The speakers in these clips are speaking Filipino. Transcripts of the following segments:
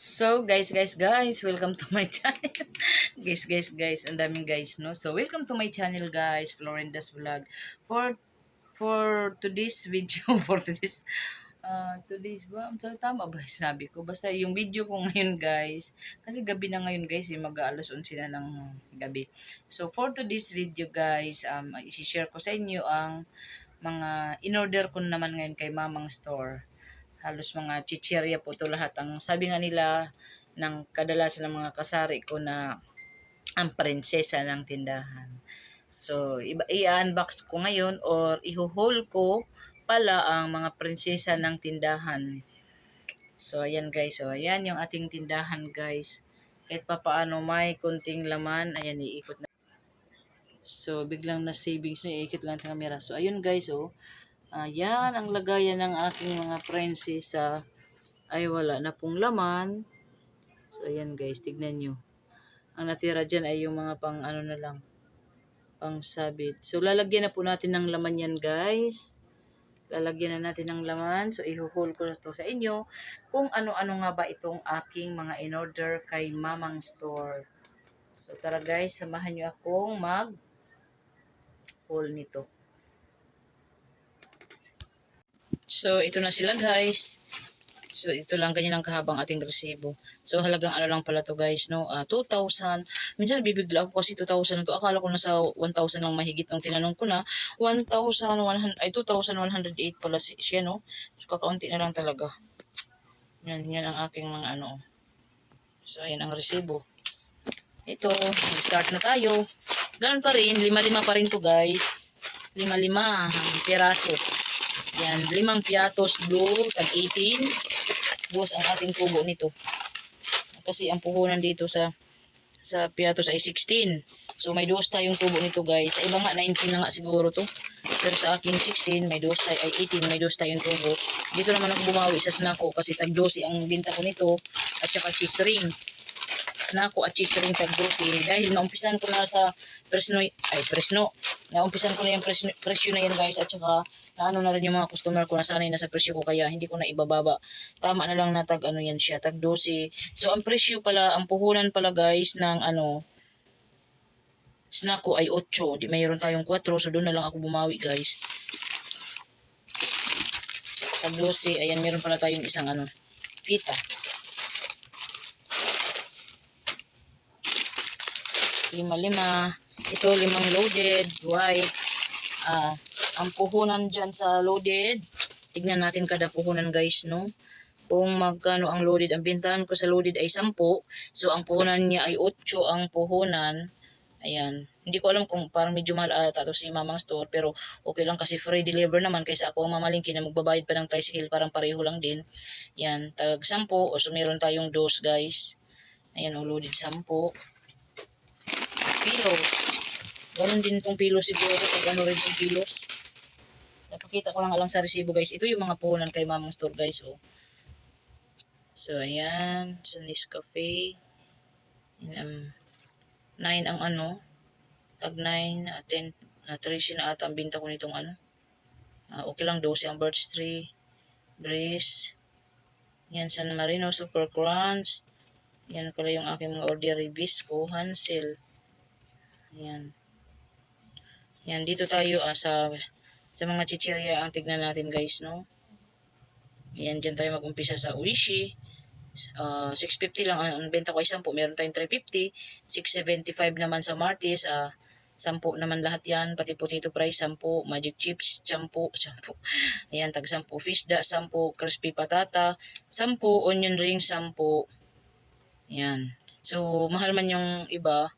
So, guys, guys, guys, welcome to my channel. guys, guys, guys, ang daming guys, no? So, welcome to my channel, guys, Florenda's Vlog. For, for today's video, for today's, uh, today's, ba, so, tama ba sinabi ko? Basta yung video ko ngayon, guys, kasi gabi na ngayon, guys, yung mag-aalas 11 na ng gabi. So, for today's video, guys, um, isi-share ko sa inyo ang mga in-order ko naman ngayon kay Mamang Store halos mga chichirya po to lahat. Ang sabi nga nila ng kadalasan ng mga kasari ko na ang prinsesa ng tindahan. So, i-unbox ko ngayon or ihuhol ko pala ang mga prinsesa ng tindahan. So, ayan guys. So, ayan yung ating tindahan guys. Kahit pa paano may kunting laman. Ayan, iikot na. So, biglang na savings nyo, iikot lang ang camera. So, ayun guys, oh. Ayan, ang lagayan ng aking mga prinsesa ay wala na pong laman. So, ayan guys, tignan nyo. Ang natira dyan ay yung mga pang ano na lang, pang sabit. So, lalagyan na po natin ng laman yan guys. Lalagyan na natin ng laman. So, ihuhul ko na to sa inyo kung ano-ano nga ba itong aking mga in-order kay Mamang Store. So, tara guys, samahan nyo akong mag haul nito. So, ito na sila guys. So, ito lang ganyan ang kahabang ating resibo. So, halagang ano lang pala to guys, no? Ah, 2,000. Minsan bibigla ako kasi 2,000 na to. Akala ko nasa 1,000 lang mahigit ang tinanong ko na. 1,100, ay 2,108 pala si, siya, no? So, kakaunti na lang talaga. Yan, yan ang aking mga ano. So, ayan ang resibo. Ito, start na tayo. Ganun pa rin, lima-lima pa rin to guys. Lima-lima, ang piraso. Yan, limang piatos blue, tag 18. Buwas ang ating tubo nito. Kasi ang puhunan dito sa sa piatos ay 16. So may dos tayong tubo nito guys. Sa iba nga 19 na nga siguro to. Pero sa akin 16, may dos tayo, ay 18, may dos tayong tubo. Dito naman ako bumawi sa snacko kasi tag 12 ang binta ko nito at saka cheese ring. Snacko at cheese ring tag 12 dahil naumpisan ko na sa presno, ay presno, naumpisan ko na yung presyo, presyo na yan guys at saka naano na rin yung mga customer ko nasanay na sa presyo ko kaya hindi ko na ibababa. Tama na lang na tag ano yan siya, tag 12. So ang presyo pala, ang puhunan pala guys ng ano, snack ko ay 8. Di mayroon tayong 4 so doon na lang ako bumawi guys. Tag 12, ayan meron pala tayong isang ano, pita. Lima-lima. Ito limang loaded, white. Ah, ang puhunan dyan sa loaded, tignan natin kada puhunan guys, no? Kung magkano ang loaded, ang bintahan ko sa loaded ay 10. So, ang puhunan niya ay 8 ang puhunan. Ayan. Hindi ko alam kung parang medyo mahal ata si Mamang Store, pero okay lang kasi free deliver naman kaysa ako ang mamalingki na magbabayad pa ng tricycle, parang pareho lang din. Yan, tag 10. O, so meron tayong dose guys. Ayan, o, loaded 10. Pilos. Ganon din itong pilos siguro, pag ano rin itong pilos. Napakita ko lang alam sa resibo guys. Ito yung mga puhunan kay Mamang Store guys. Oh. So, ayan. Sa Nescafe. Yan, um, 9 ang ano. Tag 9. Uh, 10. Uh, 13 na ata ang binta ko nitong ano. Ah, okay lang. 12 ang birch tree. Breeze. Yan. San Marino Super Crunch. Yan pala yung aking mga ordinary bisco. Hansel. Yan. Yan. Dito tayo ah, sa sa mga chichirya ang tignan natin guys, no? Yan, dyan tayo mag-umpisa sa Uishi. Uh, 650 lang ang benta ko ay 10. Meron tayong 350. 675 naman sa Martis. Uh, 10 naman lahat yan. Pati potato fries, 10. Magic chips, 10. 10. Ayan, tag 10. Fish da, 10. Crispy patata, 10. Onion rings, 10. Yan. So, mahal man yung iba.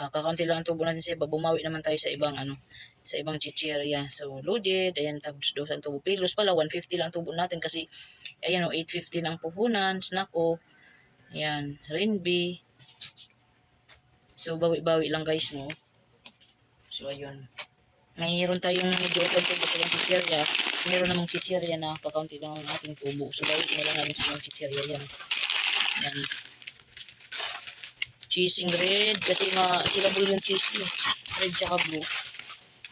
Uh, kakaunti lang ang tubo natin sa iba. Bumawi naman tayo sa ibang ano sa ibang chichirya. So, loaded. Ayan, tag dos ang tubo. Pilos pala, 150 lang tubo natin kasi, ayan o, 850 lang puhunan. Snack o. Ayan, Renby. So, bawi-bawi lang guys, no? So, ayun. Mayroon tayong medyo open tubo sa ibang chichirya. Mayroon namang chichirya na kakaunti lang ang ating tubo. So, bawi na lang natin sa ibang chichirya. Yan. Yan. Cheesing red. Kasi ma sila blue yung cheese. Red tsaka blue.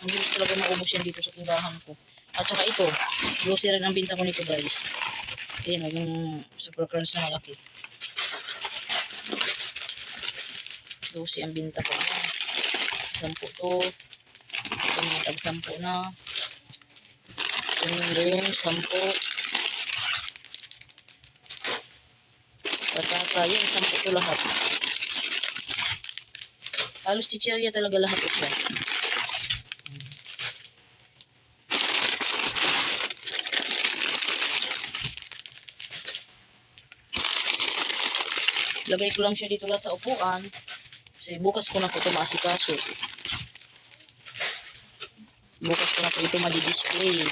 Ang bilis talaga maubos yan dito sa tindahan ko. At saka ito, grocery rin ang binta ko nito guys. Ayan, yung super crunch na malaki. 12 ang binta ko. Sampu to. Ito mga tag-sampu na. Ganun din, sampu. Patata, yun, sampu to lahat. Halos chichirya talaga lahat ito. Lagay ko lang siya dito lahat sa upuan. Kasi bukas ko na po ito maasikaso. Bukas ko na po ito madi-display.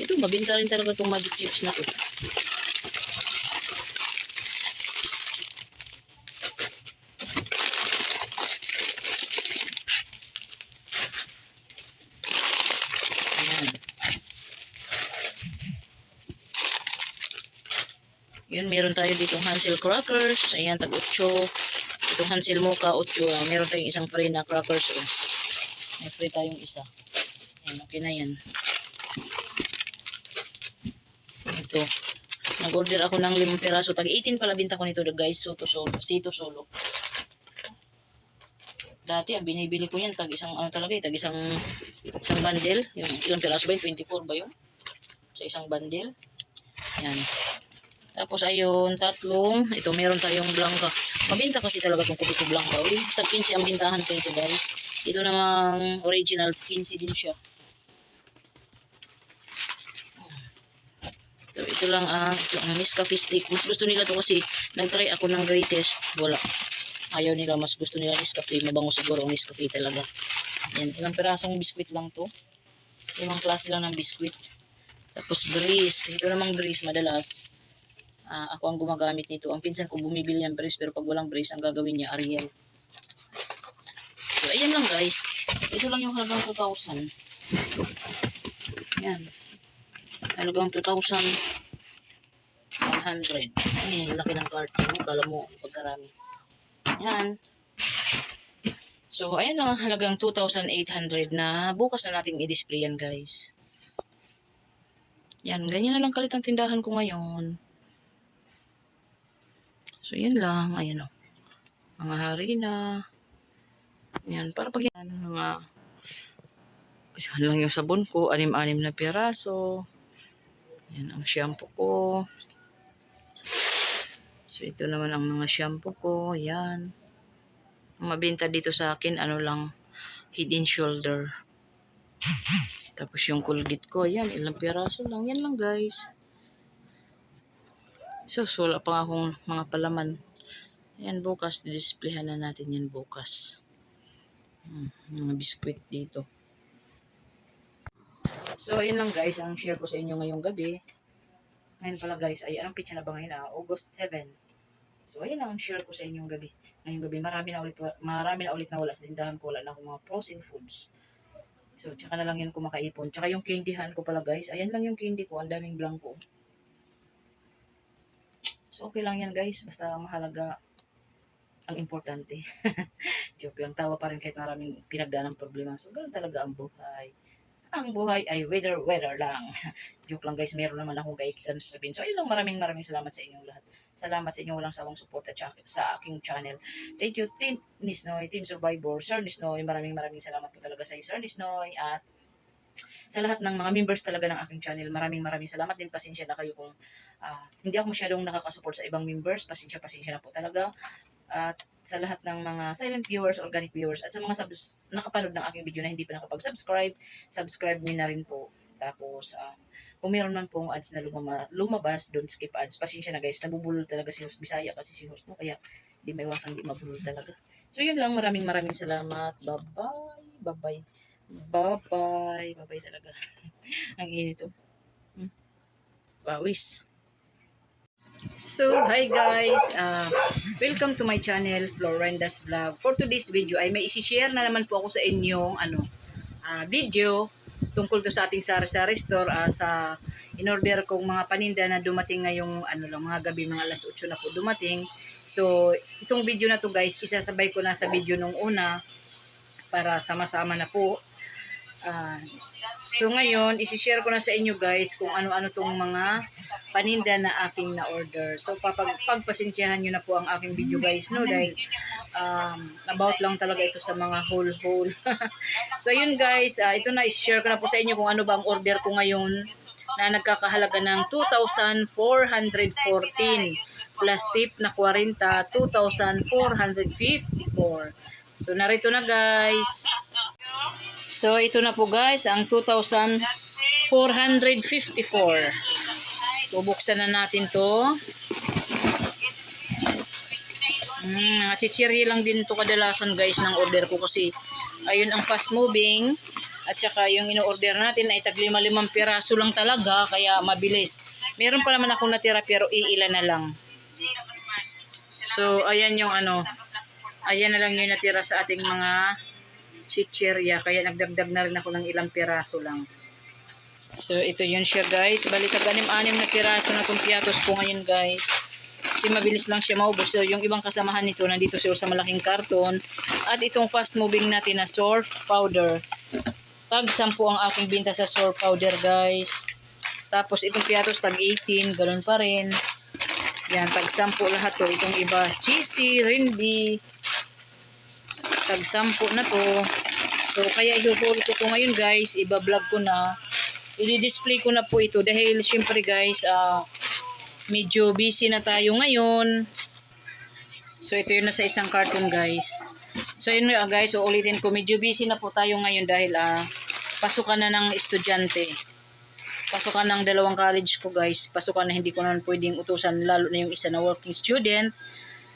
Ito, mabinta rin talaga itong magic chips na to. Ayan. Yun, meron tayo ditong Hansel crackers. Ayan, tag 8. Itong Hansel Mocha 8. Ah, meron tayong isang free na crackers. Oh. May free tayong isa. Ayan, okay na yan. Ito. Nag-order ako ng 5 peraso. Tag 18 pala binta ko nito guys. Soto solo. Sito solo. Dati, ang binibili ko yan, tag isang, ano talaga eh, tag isang, isang bundle. Yung ilang peraso ba yun? 24 ba yun? Sa isang bundle. Yan. Tapos ayun, tatlong. Ito, meron tayong blanca. Mabinta kasi talaga itong kubi ko blanca. Uy, sa 15 ang bintahan ko ito guys. Ito namang original, 15 din siya. So, ito lang ang uh, Nescafe stick. Mas gusto nila to kasi nag-try ako ng greatest. Wala. Ayaw nila. Mas gusto nila Nescafe. Mabango siguro ang Nescafe talaga. Yan. Ilang perasong biskwit lang to. Limang klase lang ng biskwit. Tapos breeze. Ito namang breeze madalas. Ah, ako ang gumagamit nito. Ang pinsan ko bumibili ng brace pero pag walang brace, ang gagawin niya Ariel. So, ayan lang guys. Ito lang yung halagang 2,000. Yan. Halagang 2,100. Ayan, laki ng carton. Kala mo, pagkarami. Yan. So, ayan lang ang halagang 2,800 na bukas na natin i-display yan guys. Yan, ganyan na lang kalit ang tindahan ko ngayon. So, yan lang. Ayan o. Mga harina. Yan. Para pag yan, mga yan lang yung sabon ko. Anim-anim na piraso. Yan ang shampoo ko. So, ito naman ang mga shampoo ko. Yan. Ang mabinta dito sa akin, ano lang, head and shoulder. Tapos yung Colgate ko, yan, ilang piraso lang. Yan lang, guys. So, wala pa nga akong mga palaman. Yan, bukas. Didisplayhan na natin yan bukas. Hmm, mga biskwit dito. So, ayun lang guys, ang share ko sa inyo ngayong gabi. Ngayon pala guys, ay anong pitsa na ba ngayon? Ah, August 7. So, ayun lang ang share ko sa inyong gabi. Ngayong gabi, marami na ulit, marami na ulit na wala sa tindahan ko. Wala na akong mga frozen foods. So, tsaka na lang yun kumakaipon. Tsaka yung candyhan ko pala guys, ayan lang yung candy ko, ang daming blanco. So, okay lang yan guys. Basta mahalaga ang importante. Joke lang. Tawa pa rin kahit maraming pinagdaan problema. So, ganun talaga ang buhay. Ang buhay ay weather, weather lang. Joke lang guys. Meron naman akong kaikikan sasabihin. So, ayun lang. Maraming maraming salamat sa inyong lahat. Salamat sa inyong walang sawang support at sa aking channel. Thank you, Team Nisnoy, Team Survivor, Sir Nisnoy. Maraming maraming salamat po talaga sa iyo, Sir Nisnoy. At sa lahat ng mga members talaga ng aking channel, maraming maraming salamat din. Pasensya na kayo kung ah, hindi ako masyadong nakakasupport sa ibang members. Pasensya, pasensya na po talaga. At sa lahat ng mga silent viewers, organic viewers, at sa mga subs- nakapanood ng aking video na hindi pa nakapag-subscribe, subscribe nyo na rin po. Tapos, ah, kung meron man pong ads na lumama, lumabas, don't skip ads. Pasensya na guys, nabubulol talaga si host Bisaya kasi si host mo, kaya di may iwasang di mabulol talaga. So yun lang, maraming maraming salamat. Bye-bye. Bye-bye. Bye-bye. Bye-bye talaga. Ang init oh. Hmm. Pawis. So, hi guys. Uh, welcome to my channel, Florenda's Vlog. For today's video ay may isi-share na naman po ako sa inyong ano, ah, video tungkol to sa ating sari-sari store ah, sa in-order kong mga paninda na dumating ngayong ano lang, mga gabi, mga alas 8 na po dumating. So, itong video na to guys, isasabay ko na sa video nung una para sama-sama na po. Ah, So ngayon, isi-share ko na sa inyo guys kung ano-ano tong mga paninda na aking na-order. So papag pagpasensyahan nyo na po ang aking video guys, no? Dahil um, about lang talaga ito sa mga whole-whole. so yun guys, ah, ito na, isi-share ko na po sa inyo kung ano ba ang order ko ngayon na nagkakahalaga ng 2,414 plus tip na 40, 2,454. So narito na guys. So ito na po guys, ang 2,454. Bubuksan na natin to. Mm, mga chichirya lang din to kadalasan guys ng order ko kasi ayun ang fast moving at saka yung ino-order natin ay tag lima-limang piraso lang talaga kaya mabilis. Meron pa naman akong natira pero iilan na lang. So ayan yung ano, ayan na lang yung natira sa ating mga chichirya kaya nagdagdag na rin ako ng ilang piraso lang. So ito yun siya guys. Balik anim-anim na piraso na itong piatos ko ngayon guys. Kasi mabilis lang siya maubos. So, yung ibang kasamahan nito, nandito siya sa malaking karton. At itong fast moving natin na surf powder. Tag 10 ang aking binta sa surf powder, guys. Tapos, itong piatos, tag 18. Ganun pa rin. Yan, tag 10 lahat to. Itong iba, cheesy, rindy. Tag 10 na to. So, kaya ihuhuli ko to ngayon, guys. Iba-vlog ko na. I-display ko na po ito. Dahil, syempre, guys, ah, medyo busy na tayo ngayon. So, ito yun na sa isang carton, guys. So, yun nga, guys. So, ulitin ko. Medyo busy na po tayo ngayon dahil ah, pasukan na ng estudyante. Pasukan ng dalawang college ko, guys. Pasukan na hindi ko naman pwedeng utusan, lalo na yung isa na working student.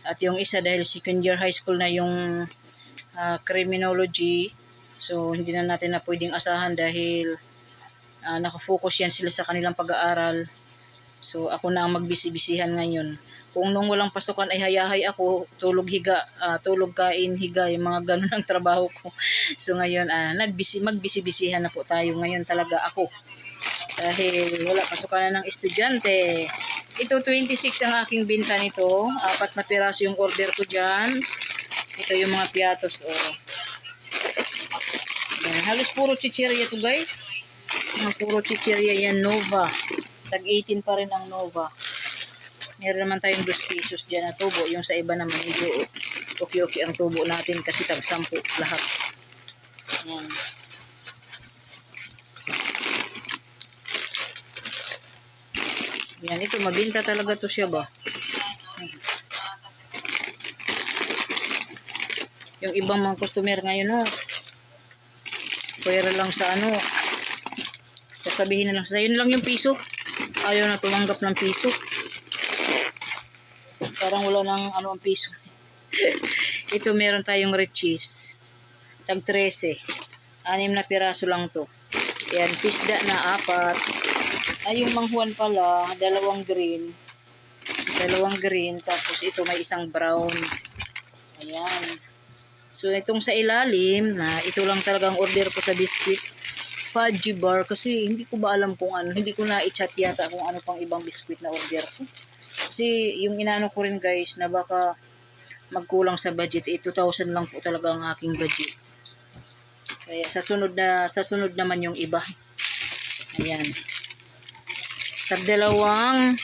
At yung isa dahil second year high school na yung ah, criminology. So, hindi na natin na pwedeng asahan dahil ah, nakafocus yan sila sa kanilang pag-aaral. So ako na ang magbisi-bisihan ngayon. Kung nung walang pasukan ay hayahay ako, tulog higa, ah, tulog kain, higa, yung mga ganun ang trabaho ko. So ngayon, ah, nagbisi, magbisi-bisihan na po tayo ngayon talaga ako. Dahil wala pasukan na ng estudyante. Ito 26 ang aking binta nito. Apat na piraso yung order ko dyan. Ito yung mga piatos. Oh. Yan, halos puro chichirya to guys. Mga puro chichirya yan, Nova. Tag 18 pa rin ang Nova. Meron naman tayong 2 pesos dyan na tubo. Yung sa iba naman, medyo okay-okay ang tubo natin kasi tag 10 lahat. Yan. Yan, ito, mabinta talaga to siya ba? Yung ibang mga customer ngayon, oh. Pwera lang sa ano, sasabihin na lang sa yun lang yung piso. Ayaw na tumanggap ng piso. Parang wala nang ano ang piso. Ito meron tayong red cheese. Tag 13. Anim na piraso lang to. Yan, pisda na apat. Ay, yung manghuan pala, dalawang green. Dalawang green, tapos ito may isang brown. Ayan. So, itong sa ilalim, na ito lang talagang order ko sa biscuit. Fudgy bar, kasi hindi ko ba alam kung ano, hindi ko na i-chat yata kung ano pang ibang biscuit na order ko. Kasi yung inaano ko rin guys, na baka magkulang sa budget, eh, 2,000 lang po talaga ang aking budget. Kaya sa sunod na, sa sunod naman yung iba. Ayan. Tagdalawang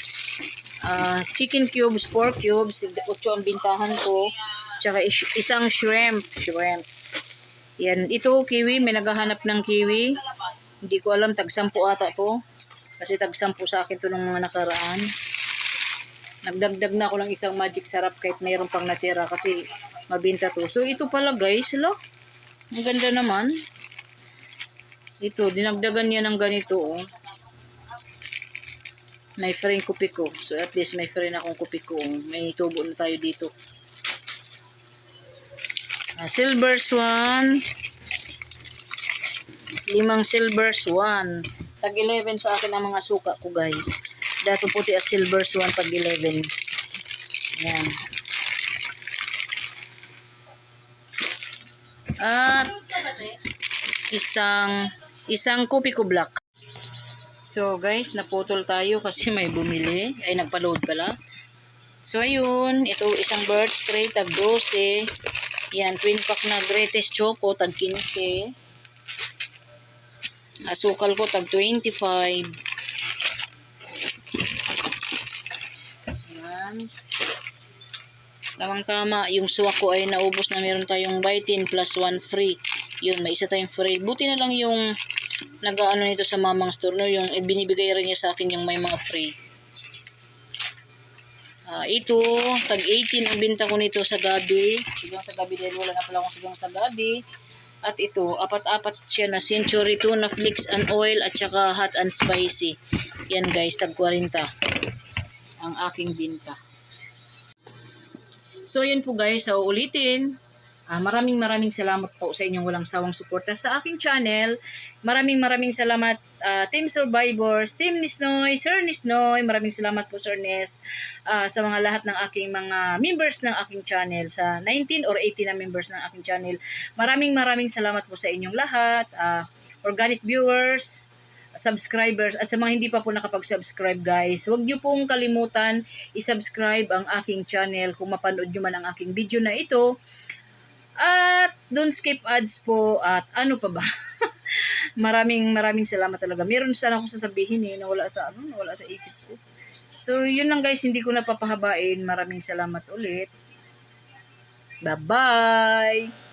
ah, chicken cubes, pork cubes, 8 ang bintahan ko. Tsaka is- isang shrimp. Shrimp. Yan. Ito, kiwi. May naghahanap ng kiwi. Hindi ko alam. Tag 10 ata to. Kasi tag 10 sa akin to ng mga nakaraan. Nagdagdag na ako ng isang magic sarap kahit mayroon pang natira kasi mabinta to. So, ito pala guys. Lo. Ang ganda naman. Ito, dinagdagan niya ng ganito. Oh. May friend kupi ko. So, at least may friend akong kupi ko. May tubo na tayo dito. Ah, silver swan. Limang silver swan. Tag 11 sa akin ang mga suka ko guys. Dato puti at silver swan pag 11. Yan. At isang isang kopi ko black. So guys, naputol tayo kasi may bumili. Ay nagpa-load pala. So ayun, ito isang bird tray tag 12. Yan, twin pack na greatest choco tag 15. Asukal ko tag 25. Ayan. Tamang tama, yung suwa ko ay naubos na meron tayong 10 plus 1 free. Yun, may isa tayong free. Buti na lang yung nag-ano nito sa mamang store, no? yung binibigay rin niya sa akin yung may mga free. Ah, ito, tag 18 ang binta ko nito sa gabi. Sigang sa gabi dahil wala na pala akong sigang sa gabi. At ito, apat-apat siya na century tuna flakes and oil at saka hot and spicy. Yan guys, tag 40 ang aking binta. So yun po guys, so ulitin. Ah, maraming maraming salamat po sa inyong walang sawang suporta sa aking channel. Maraming maraming salamat ah, Team Survivors, Team Nisnoy, Sir Nisnoy. Maraming salamat po Sir Nes ah, sa mga lahat ng aking mga members ng aking channel. Sa 19 or 18 na members ng aking channel. Maraming maraming salamat po sa inyong lahat. Ah, organic viewers, subscribers at sa mga hindi pa po nakapag-subscribe guys, huwag niyo pong kalimutan i-subscribe ang aking channel kung mapanood niyo man ang aking video na ito. At don't skip ads po at ano pa ba? maraming maraming salamat talaga. Meron sana akong sasabihin eh na wala sa ano, wala sa isip ko. So yun lang guys, hindi ko napapahabain. Maraming salamat ulit. Bye-bye.